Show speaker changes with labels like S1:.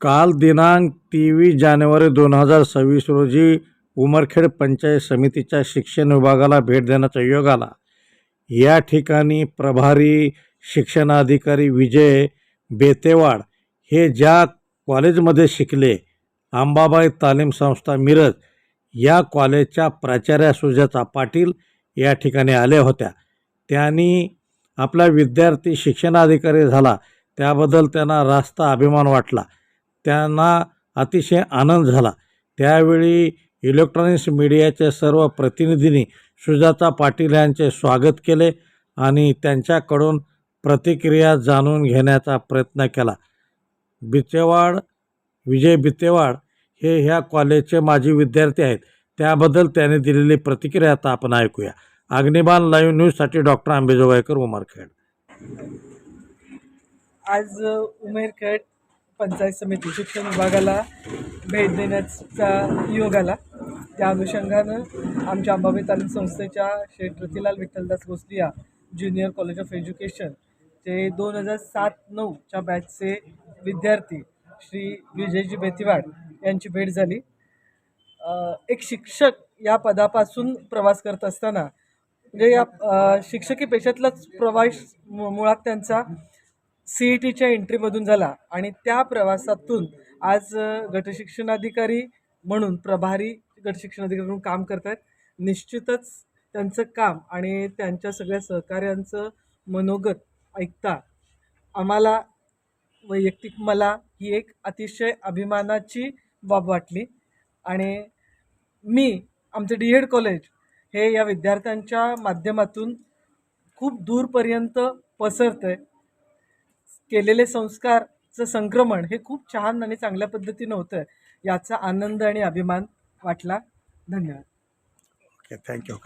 S1: काल दिनांक तेवीस जानेवारी दोन हजार सव्वीस रोजी उमरखेड पंचायत समितीच्या शिक्षण विभागाला भेट देण्याचा योग आला. या ठिकाणी प्रभारी शिक्षणाधिकारी विजय बेतेवाड हे ज्या कॉलेजमध्ये शिकले अंबाबाई तालीम संस्था मिरज या कॉलेजच्या प्राचार्या सुजाता पाटील या ठिकाणी आल्या होत्या. त्यांनी आपला विद्यार्थी शिक्षणाधिकारी झाला त्याबद्दल त्यांना रास्ता अभिमान वाटला. त्यांना अतिशय आनंद झाला. त्यावेळी इलेक्ट्रॉनिक्स मीडियाच्या सर्व प्रतिनिधींनी सुजाता पाटील यांचे स्वागत केले आणि त्यांच्याकडून प्रतिक्रिया जाणून घेण्याचा प्रयत्न केला. बितेवाड विजय बितेवाड हे ह्या कॉलेजचे माजी विद्यार्थी आहेत. त्याबद्दल त्यांनी दिलेली प्रतिक्रिया आता आपण ऐकूया. अग्निबाण लाईव्ह न्यूजसाठी डॉक्टर आंबेजोगाईकर उमरखेड.
S2: आज उमेरखेड पंचायत समिती शिक्षण विभागाला भेट देण्याचा योग आला त्या अनुषंगानं आमच्या अंबाबाई तालीम संस्थेच्या Shri Ratilal Vitthaldas Bhosaliya junior college of education ते दोन हजार सात नऊच्या बॅचचे विद्यार्थी श्री विजयजी बेतिवाड यांची भेट झाली. एक शिक्षक या पदापासून प्रवास करत असताना म्हणजे या शिक्षकी पेशातलाच प्रवास मु- मुळात त्यांचा सी ई टीच्या एंट्रीमधून झाला आणि त्या प्रवासातून आज गटशिक्षणाधिकारी म्हणून प्रभारी गटशिक्षणाधिकारी म्हणून काम करत आहेत निश्चितच त्यांचं काम आणि त्यांच्या सगळ्या सहकार्यांचं मनोगत ऐकता आम्हाला वैयक्तिक मला ही एक अतिशय अभिमानाची बाब वाटली. आणि मी आमचं डी एड कॉलेज हे या विद्यार्थ्यांच्या माध्यमातून खूप दूरपर्यंत पसरतं आहे केलेले संस्कारचं संक्रमण हे खूप छान आणि चांगल्या पद्धतीनं होतं आहे याचा आनंद आणि अभिमान वाटला. धन्यवाद.
S1: Okay thank you